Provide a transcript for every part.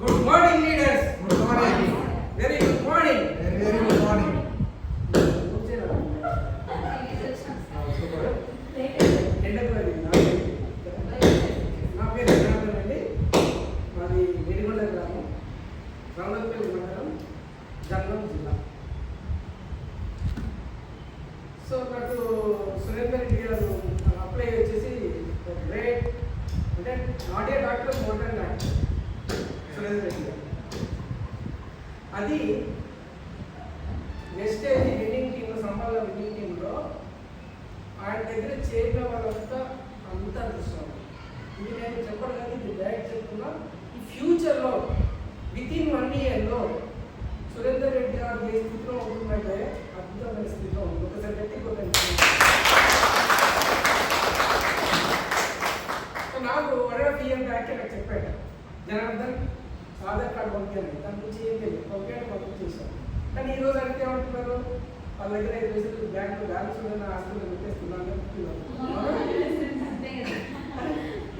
Good morning leaders Good morning. Very good morning Very, very good morning. నా పేరు జనార్దన్ అండి మాది వెడిగొండ గ్రామం రౌనపల్లి మండలం జంగం జిల్లా సో నాకు సురేందర్ రెడ్డి గారు అప్లై వచ్చేసి గ్రేట్ అంటే not a doctor more than doctor Surender Reddy గారు అది నెక్స్ట్ విన్నింగ్ టీమ్ సంపాదన విన్నింగ్ టీంలో ఆయన దగ్గర చేరిన వాళ్ళంతా అంతా అదృష్టం ఇది నేను చెప్పడం కానీ ఇది డైరెక్ట్ చెప్తున్నా ఈ ఫ్యూచర్లో విత్ ఇన్ వన్ ఇయర్లో సురేందర్ రెడ్డి గారు ఏ స్థితిలో ఉంటుందంటే అద్భుతమైన స్థితిలో ఉంది ఒకసారి గట్టి కొట్టండి సో నాకు వరగా పిఎం బ్యాక్ నాకు చెప్పాడు జనార్దన్ ఆధార్ కార్డు పంపించండి దాని గురించి ఏం తెలియదు పంపించండి పంపించేసాను కానీ ఈ రోజు అడిగితే ఏమంటున్నారు వాళ్ళ దగ్గర ఐదు పైసలు బ్యాంకు బ్యాలెన్స్ ఉన్న ఆస్తులు పెట్టేస్తున్నాను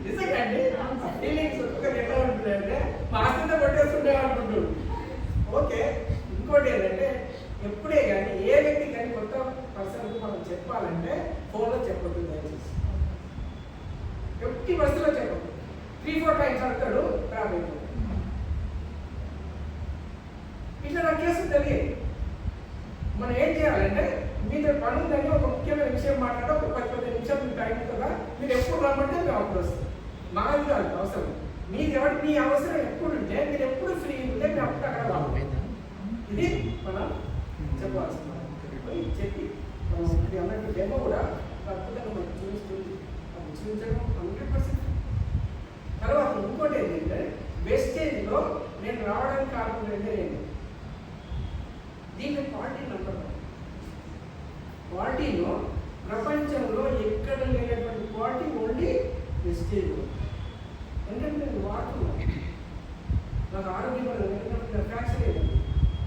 చెప్తున్నారు నిజంగా అండి ఫీలింగ్స్ ఒకటి ఎట్లా ఉంటుంది అంటే మా ఆస్తితో కొట్టేస్తుంటే అనుకుంటున్నాడు ఓకే ఇంకోటి ఏంటంటే ఎప్పుడే కానీ ఏ వ్యక్తి కానీ కొత్త పర్సన్కి మనం చెప్పాలంటే ఫోన్లో చెప్పొద్దు దయచేసి. ఎట్టి బస్సులో చెప్పదు త్రీ ఫోర్ టైమ్స్ అడతాడు రాబోయే ఇట్లా నా కేసు తెలియదు మనం ఏం చేయాలంటే మీతో పని ఉందని ఒక ముఖ్యమైన విషయం మాట్లాడ ఒక పది పది నిమిషాలు మీకు టైం కదా మీరు ఎప్పుడు రమ్మంటే మేము మాది కాదు అవసరం. మీది ఎవరి మీ అవసరం ఎప్పుడు ఉంటే మీరు ఎప్పుడు ఫ్రీ ఉంటే మీరు అప్పుడు అక్కడ రావాలి. ఇది మనం చెప్పాల్సింది. చెప్పి ఇది అన్నట్టు డెమో కూడా అద్భుతంగా మనం చూపిస్తుంది. అది చూపించడం హండ్రెడ్ పర్సెంట్ తర్వాత ఇంకోటి ఏంటంటే వెస్టేజ్లో నేను రావడానికి కారణం ఏంటంటే నేను దీంట్లో క్వాలిటీ నంబర్ వన్ క్వాలిటీలో ప్రపంచంలో ఎక్కడ లేనటువంటి క్వాలిటీ ఓన్లీ వెజిటేబుల్ ఎందుకంటే నేను వాడుతున్నాను నాకు ఆరోగ్యపరం ఆరోగ్యపరంగా ఫ్రాక్చర్ అయింది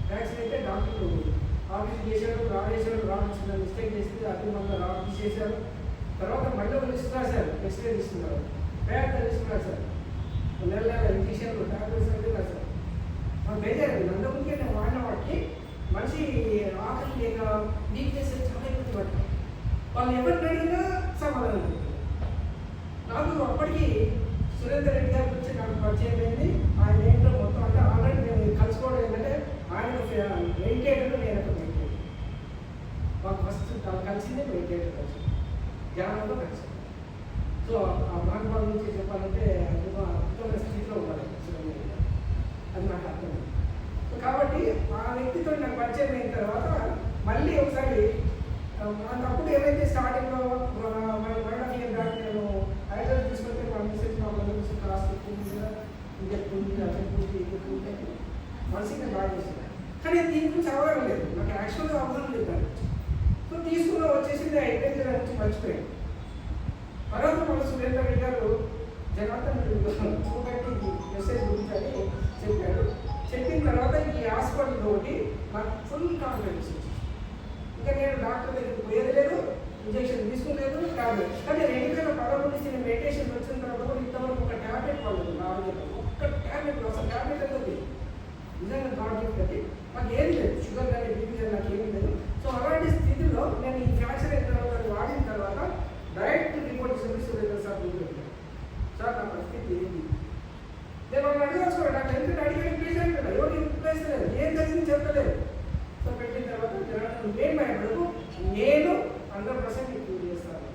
ఫ్రాక్చర్ అయితే డాక్టర్లు ఆఫీస్ చేశాడు రాడేశాడు రాడ్ మిస్టేక్ చేస్తే అది మంది రాడ్ తీసేశారు. తర్వాత మళ్ళీ ఇస్తున్నారు సార్ రాశారు. ఎక్స్రే తీసుకున్నారు పేద లిస్ట్ రాశారు. నెల నెల ఇంజక్షన్లు టాబ్లెట్స్ అంటున్నారు సార్ మనం బేజారు నందముఖి నేను వాడిన వాటికి మనిషి ఆకలి లేక వీక్నెస్ చాలా ఇబ్బంది పడ్డారు వాళ్ళు ఎవరిని అడిగినా సమాధానం నాకు అప్పటికి సురేందర్ రెడ్డి గారి గురించి నాకు పరిచయం అయింది ఆయన ఏంటో మొత్తం అంటే ఆల్రెడీ నేను కలుసుకోవడం ఏంటంటే ఆయన వెంకటేటర్ నేను ఒక వెంకటేటర్ మాకు ఫస్ట్ కలిసింది వెంకటేటర్ కలిసి. ధ్యానంలో కలిసి. సో ఆ మహానుభావం నుంచి చెప్పాలంటే అద్భుత అద్భుతమైన స్థితిలో ఉండాలి సురేందర్ గారు. అది నాకు అర్థమైంది. కాబట్టి ఆ వ్యక్తితో నాకు పరిచయం అయిన తర్వాత మళ్ళీ ఒకసారి ఆ, అప్పుడు ఏమైతే స్టార్టింగ్లో మైనాఫియర్ బ్యాంక్ నేను హైదరాబాద్ తీసుకుంటే మన మెసేజ్ మా బంధువులు కాస్ట్ ఎక్కువ ఉంది కదా ఇంకా ఎక్కువ ఉంది అట్లా ఎక్కువ ఉంది ఇక్కడ ఎక్కువ ఉంది అని మనసుకి బాగా చేసిన కానీ దీనికి చదవడం లేదు. నాకు యాక్చువల్గా అవసరం లేదు సో తీసుకున్న వచ్చేసింది అయిపోయింది దాని నుంచి మర్చిపోయాను. తర్వాత మన సురేందర్ రెడ్డి గారు. జనార్దన్ ఒక నిజంగా గాడ్ గిఫ్ట్ అది నాకు ఏది లేదు. షుగర్ కానీ బీపీ కానీ నాకు ఏమీ లేదు. సో అలాంటి స్థితిలో నేను ఈ ఫ్రాక్చర్ అయిన తర్వాత వాడిన తర్వాత డైరెక్ట్ రిపోర్ట్ సర్వీస్ లేదా సార్ ముందు సార్ నా పరిస్థితి ఏంటి? నేను వాళ్ళు అడగాల్సిన డాక్టర్ ఎందుకంటే అడిగిన ప్లీజ్ అంటాడు ఎవరు రిప్లేస్ లేదు ఏం జరిగింది చెప్పలేదు. సో పెట్టిన తర్వాత నేను నువ్వేం భయపడకు నేను హండ్రెడ్ పర్సెంట్ ఇంప్రూవ్ చేస్తాను.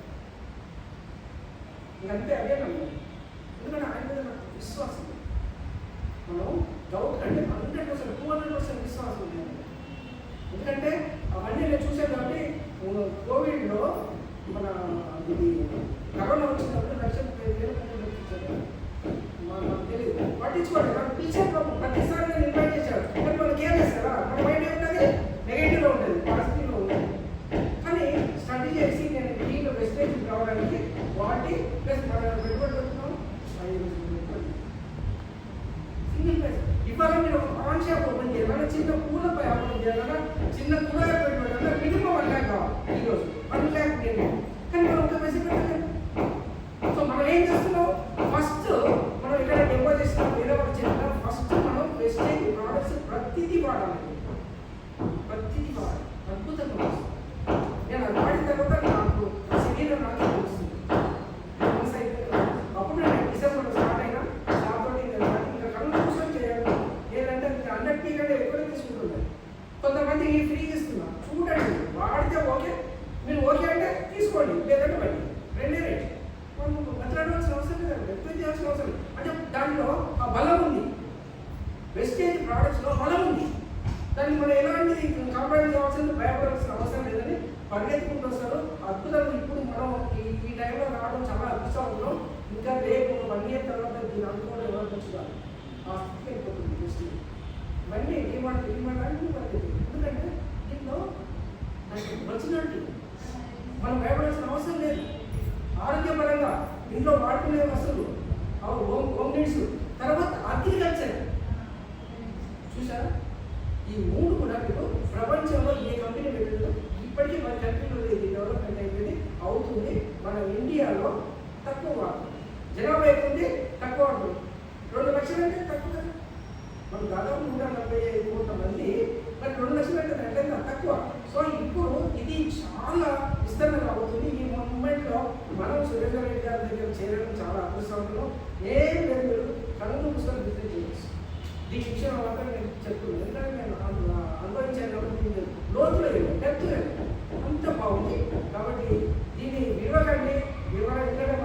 ఇంకంతే అదే నమ్మకం ఎందుకంటే ఆయన మీద నాకు విశ్వాసం ఉంది. మనం డౌట్ అంటే hundred percent two hundred percent విశ్వాసం ఉంది ఆయన మీద. ఎందుకంటే అవన్నీ నేను చూసాను కాబట్టి కోవిడ్లో మన ఇది కరోనా వచ్చినప్పుడు లక్ష ముప్పై వేల మంది వచ్చారు మనకు తెలియదు పట్టించుకోండి మనం పిలిచారు ప్రతిసారి నేను ఇన్వైట్ చేశారు కానీ మనకి ఏం చేస్తారా మన మైండ్ ఏముంటుంది నెగిటివ్లో ఉంటుంది పాజిటివ్లో ఉంటుంది కానీ స్టడీ చేసి నేను దీంట్లో వెస్టేజ్ రావడానికి వాటి ప్లస్ మన పెట్టుబడి పెడుతున్నాం సింగిల్ ప్లేస్ ఇవాళ మీరు ఒక షాప్ ఓపెన్ చేయాలన్నా చిన్న పూలపై వ్యాపారం చేయాలన్నా చిన్న కూరగాయలు పెట్టుకోవాలన్నా మినిమం వన్ ల్యాక్ కావాలి ఈరోజు వన్ ల్యాక్ నేను కానీ మనం ఒక మెసేజ్ పెట్టలేదు సో మనం ఏం చేస్తున్నాం ఫస్ట్ మనం ఇక్కడ డెమో చేస్తున్నాం వేరే వాళ్ళు చెప్పినా ఫస్ట్ దాన్ని మనం ఎలాంటి కంప్లైంట్ కావాల్సింది భయపడాల్సిన అవసరం లేదని పరిగెత్తుకుంటూ వస్తారు. అద్భుతంగా ఇప్పుడు మనం ఈ ఈ టైంలో రావడం చాలా అదృష్టం ఇంకా రేపు ఒక వన్ ఇయర్ తర్వాత దీని అనుకోవడం ఎవరికి వచ్చిందాలి ఆ స్థితికి వెళ్ళిపోతుంది దృష్టి ఇవన్నీ డిమాండ్ డిమాండ్ అన్ని ఎందుకంటే దీంట్లో వచ్చినట్టు మనం భయపడాల్సిన అవసరం లేదు. ఆరోగ్యపరంగా ఇంట్లో వాడుకునే వస్తువులు అవి హోమ్ హోమ్ నీడ్స్ తర్వాత అగ్రికల్చర్ చూసారా ఈ మూడు కూడా మీకు ప్రపంచంలో ఏ కంపెనీ పెట్టిందో ఇప్పటికీ మన కంట్రీలో ఇది డెవలప్మెంట్ అయిపోయింది అవుతుంది మన ఇండియాలో తక్కువ వాడుతుంది జనాభా ఎక్కువ ఉంది తక్కువ వాడుతుంది రెండు లక్షలు అంటే తక్కువ కదా. మనం దాదాపు నూట నలభై ఐదు కోట్ల మంది మరి రెండు లక్షలు అంటే ఎంతైనా తక్కువ. సో ఇప్పుడు ఇది చాలా విస్తరణ అవుతుంది ఈ మూమెంట్లో మనం సురేంద్ర రెడ్డి గారి దగ్గర చేరడం చాలా అదృష్టం ఏం లేదు మీరు కళ్ళు పుస్తకం బిజినెస్ చేయొచ్చు. దీని విషయం మాత్రం నేను చెప్తున్నాను. ఎందుకంటే నేను అనుభవించాను కాబట్టి నేను లోతులో వెళ్ళాను డెప్త్ లేదు. అంత బాగుంది. కాబట్టి దీన్ని విలువకండి You're right.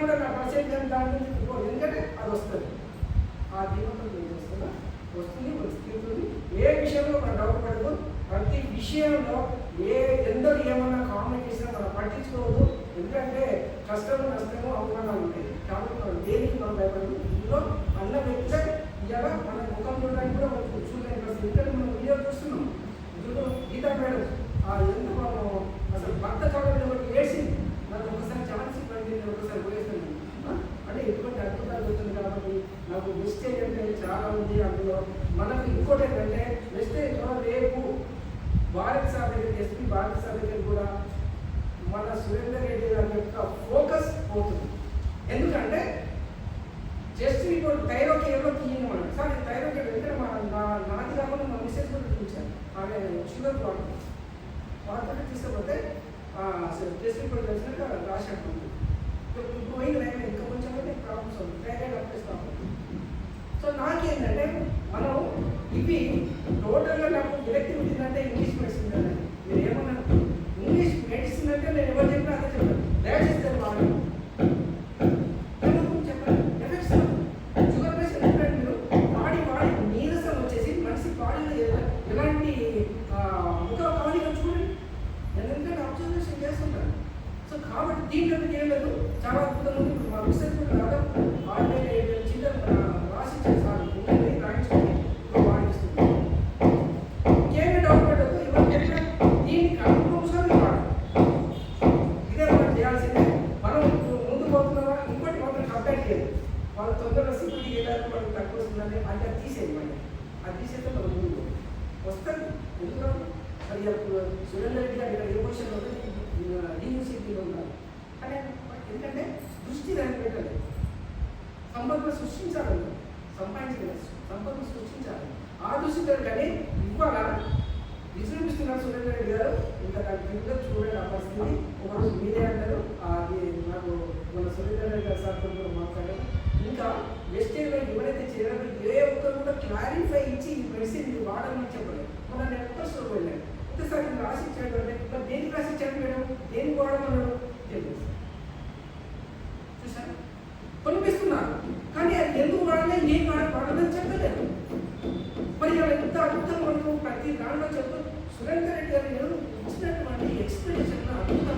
కూడా నా పర్సెంట్ దాని నుంచి ఎందుకంటే అది వస్తుంది. ఆ దీపంతో ఏం చేస్తుందా వస్తుంది వస్తుంది ఏ విషయంలో మనం డౌట్ పడదు ప్రతి విషయంలో ఏ ఎందరో ఏమన్నా కామెంట్ చేసినా మనం పట్టించుకోవద్దు. ఎందుకంటే కష్టము నష్టము అవమానాలు ఉంటాయి. కాబట్టి మనం దేనికి మనం భయపడదు ఇందులో అన్న వ్యక్తి ఇవాళ మన ముఖం చూడడానికి కూడా మనం చూడలేని ఎందుకంటే మనం వీడియో చూస్తున్నాం. ఇందులో గీత మేడం ఆ ఎందుకు మనం అసలు భర్త కావాలని ఒకటి వేసింది నాకు ఒకసారి ఛాన్స్ ఇవ్వండి నేను ఒకసారి పోయేస్తాను ఆ? అంటే ఎటువంటి అద్భుతాలు జరుగుతుంది కాబట్టి నాకు మిస్టేక్ అంటే చాలా ఉంది అందులో మనకు ఇంకోటి ఏంటంటే మిస్టేక్లో రేపు భారత్ సార్ దగ్గర ఎస్పీ భారత్ సార్ దగ్గర కూడా మన సురేందర్ రెడ్డి గారి యొక్క ఫోకస్ పోతుంది. ఎందుకంటే జస్ట్ ఇప్పుడు థైరాయిడ్ ఏదో తీయను మనం సార్ ఈ థైరాయిడ్ ఎందుకంటే మా నా నాది కాకుండా మా మిస్సెస్ కూడా చూపించాను ఆమె షుగర్ ప్రాబ్లం వాటితో తీసుకపోతే జస్ట్ ఇప్పుడు తెలిసినట్టు రాశాడు ఇప్పుడు పోయిన లైన్ ఇంకా కొంచెం అయితే ప్రాబ్లమ్స్ ఉంది థైరాయిడ్ అప్పేస్తాం సో నాకేంటంటే మనం ఇవి టోటల్గా నాకు ఎలక్టివిటీ అంటే ఇంగ్లీష్ మెడిసిన్ కదా మీరు ఏమన్నారు ఇంగ్లీష్ మెడిసిన్ అంటే నేను ఎవరు చెప్పినా అదే చెప్పాను దయచేస్తే వాళ్ళు చెప్పండి ఎఫెక్ట్స్ షుగర్ పేషెంట్ చెప్పండి మీరు బాడీ బాడీ నీరసం వచ్చేసి మనిషి బాడీలో ఎలా- ఎలాంటి ఆ, ముఖ కవలికలు చూడండి నేను ఎందుకంటే అబ్జర్వేషన్ చేస్తుంటాను సో కాబట్టి దీంట్లో మీకు ఏం లేదు చాలా అద్భుతంగా ఉంది ఇప్పుడు మా మిస్టర్ కూడా దాదాపు ఆరు వేల ఏడు వేల చిల్లర రాసి చేస్తారు ఉండండి రాయించుకొని ఇప్పుడు వాడిస్తుంది ఇంకేమీ డౌట్ పడదు ఇవాళ చెప్పిన దీన్ని కంపల్సరీ వాడాలి ఇదే మనం చేయాల్సిందే మనం ముందు పోతున్నామా ఇంకోటి మాత్రం కంపేర్ చేయదు వాళ్ళు తొందరగా సిబ్బంది వెళ్ళారు వాళ్ళు తక్కువ వస్తుందని అంటే అది తీసేది మళ్ళీ అది తీసేస్తే మనం ముందు పోతాం. వస్తుంది ఎందుకు రాదు? మరి అప్పుడు సురేందర్ రెడ్డి గారు ఇక్కడ ఏ పొజిషన్లో ఉంది యూనివర్సిటీలో ఉన్నారు కానీ ఎందుకంటే దృష్టి దాన్ని పెట్టాలి సంపద సృష్టించాలి సంపాదించలేదు సంపద సృష్టించాలి ఆ కానీ ఇవ్వాలా విజృంభిస్తున్నారు సురేంద్ర రెడ్డి గారు ఇంకా దాని కింద చూడండి ఆ పరిస్థితి ఒకరోజు మీరే అంటారు. అది నాకు మన సురేంద్ర గారు సార్ కూడా మాట్లాడారు. ఇంకా వెస్ట్ వెస్టేజ్లో ఎవరైతే చేయాలో ఏ ఒక్కరు కూడా క్లారిఫై ఇచ్చి ఈ మెడిసిన్ ఇది వాడమని చెప్పలేదు. మన నేను ఒక్క స్టోర్ వెళ్ళాను. ఒకసారి ఇది రాసి ఇచ్చాడు అంటే మరి దేనికి రాసి ఇచ్చాడు మేడం? దేనికి వాడమన్నాడు తెలియదు చూసారా కొనిపిస్తున్నారు. కానీ అది ఎందుకు వాడాలి ఏం వాడాలి వాడదని చెప్పలేదు మరి అలా ఎంత అద్భుతం మనకు ప్రతి దాంట్లో సురేందర్ రెడ్డి గారు ఇచ్చినటువంటి ఎక్స్ప్లెనేషన్ అద్భుతం